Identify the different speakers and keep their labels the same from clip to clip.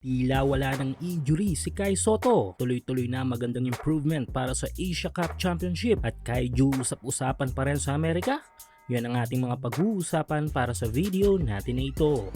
Speaker 1: Tila wala ng injury si Kai Soto. Tuloy-tuloy na magandang improvement para sa Asia Cup Championship at Kaiju usap-usapan pa rin sa Amerika? Yan ang ating mga pag-uusapan para sa video natin na ito.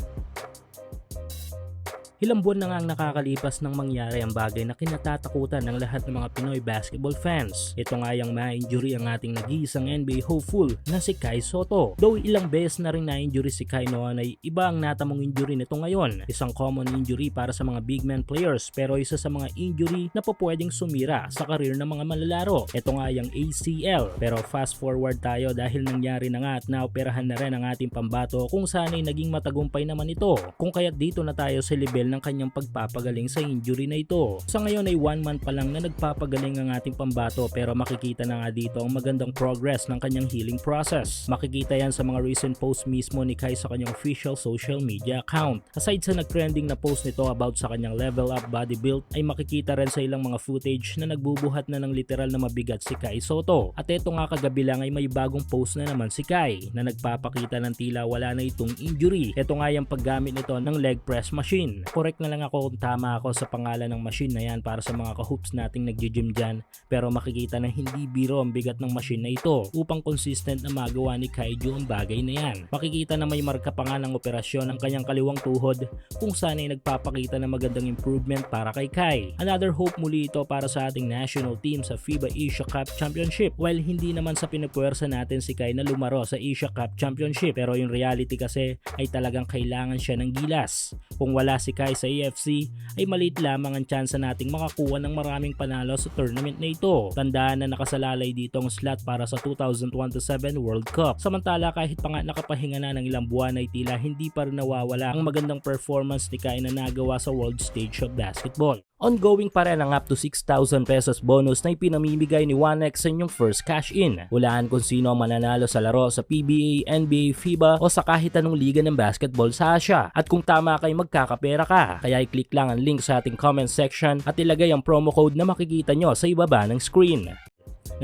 Speaker 1: Ilang buwan na nga ang nakakalipas nang mangyari ang bagay na kinatatakutan ng lahat ng mga Pinoy basketball fans. Ito nga yung ma-injury ang ating nag-iisang NBA hopeful na si Kai Soto. Though ilang beses na rin na-injury si Kai noon ay iba ang natamong injury nito ngayon. Isang common injury para sa mga big man players pero isa sa mga injury na po pwedeng sumira sa karir ng mga malalaro. Ito nga yung ACL. Pero fast forward tayo dahil nangyari na nga at naoperahan na rin ang ating pambato kung saan ay naging matagumpay naman ito. Kung kaya't dito na tayo sa level ng kanyang pagpapagaling sa injury na ito. Sa ngayon ay one month pa lang na nagpapagaling ang ating pambato pero makikita na nga dito ang magandang progress ng kanyang healing process. Makikita yan sa mga recent posts mismo ni Kai sa kanyang official social media account. Aside sa nag-trending na post nito about sa kanyang level up body build ay makikita rin sa ilang mga footage na nagbubuhat na ng literal na mabigat si Kai Soto. At eto nga kagabi lang ay may bagong post na naman si Kai na nagpapakita ng tila wala na itong injury. Ito nga yung paggamit nito ng leg press machine. Correct na lang ako kung tama ako sa pangalan ng machine na yan para sa mga kahoops nating nagji-gym dyan pero makikita na hindi biro ang bigat ng machine na ito upang consistent na magawa ni Kaiju ang bagay na yan. Makikita na may marka pa nga ng operasyon ang kanyang kaliwang tuhod kung saan ay nagpapakita ng magandang improvement para kay Kai. Another hope muli ito para sa ating national team sa FIBA Asia Cup Championship. While hindi naman sa pinupuwersa natin si Kai na lumaro sa Asia Cup Championship pero yung reality kasi ay talagang kailangan siya ng gilas. Kung wala si Kai sa AFC ay maliit lamang ang tsansa nating makakuha ng maraming panalo sa tournament na ito. Tandaan na nakasalalay dito ang slot para sa 2027 World Cup. Samantala kahit pa nga nakapahinga na ng ilang buwan ay tila hindi pa rin nawawala ang magandang performance ni Kai na nagawa sa world stage of basketball. Ongoing pa rin ang up to 6,000 pesos bonus na ipinamimigay ni 1x sa inyong first cash in. Hulaan kung sino ang mananalo sa laro sa PBA, NBA, FIBA o sa kahit anong liga ng basketball sa Asia. At kung tama kay magkakapera ka, kaya i-click lang ang link sa ating comment section at ilagay ang promo code na makikita nyo sa ibaba ng screen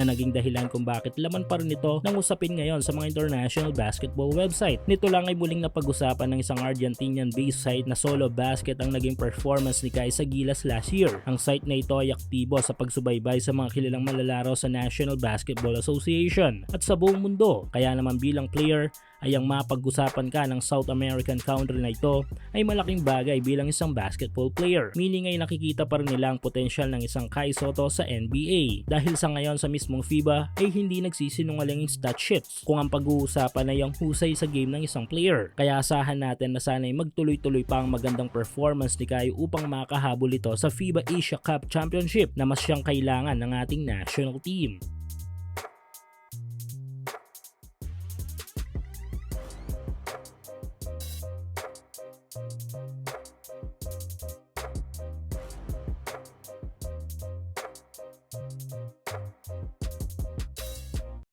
Speaker 1: na naging dahilan kung bakit laman pa rin ito ng usapin ngayon sa mga international basketball website. Nito lang ay muling napag-usapan ng isang Argentinian-based site na solo basket ang naging performance ni Kai sa Gilas last year. Ang site na ito ay aktibo sa pagsubaybay sa mga kilalang malalaro sa National Basketball Association at sa buong mundo. Kaya naman bilang player, ay ang mapag-usapan ka ng South American country na ito ay malaking bagay bilang isang basketball player. Meaning ay nakikita pa rin nila ang potensyal ng isang Kai Soto sa NBA. Dahil sa ngayon sa mismong FIBA ay hindi nagsisinungaling yung stat sheets kung ang pag-uusapan ay ang husay sa game ng isang player. Kaya asahan natin na sana ay magtuloy-tuloy pa ang magandang performance ni Kai upang makahabol ito sa FIBA Asia Cup Championship na mas siyang kailangan ng ating national team.